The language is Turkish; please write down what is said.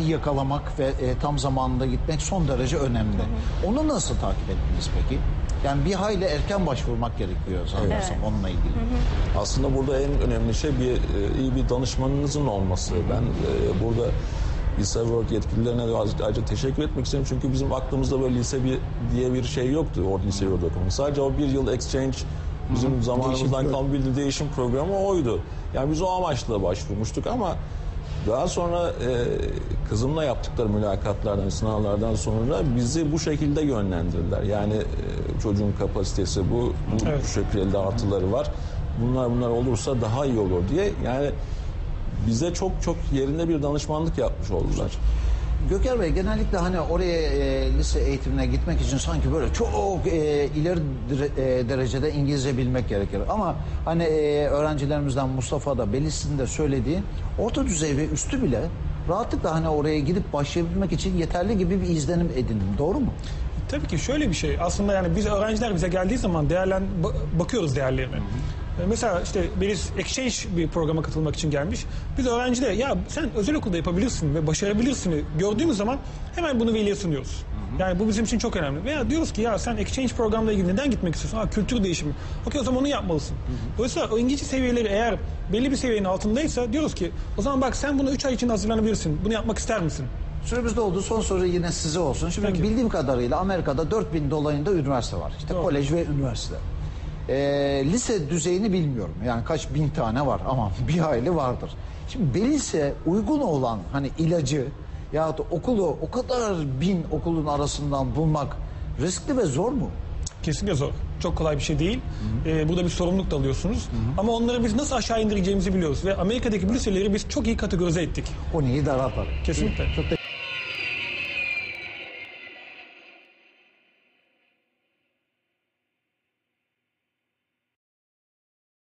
yakalamak ve e, tam zamanında gitmek son derece önemli. Onu nasıl takip ettiniz peki? Yani bir hayli erken başvurmak gerekiyor sanırsam onunla ilgili. Aslında burada en önemli şey bir e, iyi bir danışmanınızın olması. Ben e, burada Lise World yetkililerine de ayrıca teşekkür etmek isterim. Çünkü bizim aklımızda böyle lise bir diye bir şey yoktu o Lise World okumanın. Sadece o bir yıl exchange bizim zamanımızdan kalan bir değişim programı oydu. Yani biz o amaçla başvurmuştuk ama daha sonra e, kızımla yaptıkları mülakatlardan, sınavlardan sonra bizi bu şekilde yönlendirdiler. Yani e, çocuğun kapasitesi bu, bu Evet. şekilde artıları var. Bunlar bunlar olursa daha iyi olur diye yani bize çok çok yerinde bir danışmanlık yapmış oldular. Göker Bey genellikle hani oraya e, lise eğitimine gitmek için sanki böyle çok e, ileri dire- e, derecede İngilizce bilmek gerekir. Ama hani e, öğrencilerimizden Mustafa da Belis'in de söylediği orta düzey ve üstü bile rahatlıkla hani oraya gidip başlayabilmek için yeterli gibi bir izlenim edindim. Doğru mu? Tabii ki şöyle bir şey. Aslında yani biz öğrenciler bize geldiği zaman değerlen ba- bakıyoruz değerlerine. E, Mesela işte Beliz Exchange bir programa katılmak için gelmiş. Biz öğrencilere ya sen özel okulda yapabilirsin ve başarabilirsin gördüğümüz zaman hemen bunu veliye sunuyoruz. Yani bu bizim için çok önemli. Veya diyoruz ki ya sen exchange programla ilgili neden gitmek istiyorsun? Ha, kültür değişimi. Okey o zaman onu yapmalısın. Dolayısıyla o İngilizce seviyeleri eğer belli bir seviyenin altındaysa diyoruz ki o zaman bak sen bunu 3 ay için hazırlanabilirsin. Bunu yapmak ister misin? Süremizde oldu. Son soru yine size olsun. Şimdi Peki. bildiğim kadarıyla Amerika'da 4000 dolayında üniversite var. İşte Doğru. kolej ve üniversite. Ee, lise düzeyini bilmiyorum. Yani kaç bin tane var ama bir hayli vardır. Şimdi Belize uygun olan hani ilacı ya da okulu o kadar bin okulun arasından bulmak riskli ve zor mu? Kesinlikle zor. Çok kolay bir şey değil. Ee, burada bir sorumluluk da alıyorsunuz. Ama onları biz nasıl aşağı indireceğimizi biliyoruz. Ve Amerika'daki bu liseleri biz çok iyi kategorize ettik. O neyi daraltar. Kesinlikle. Çok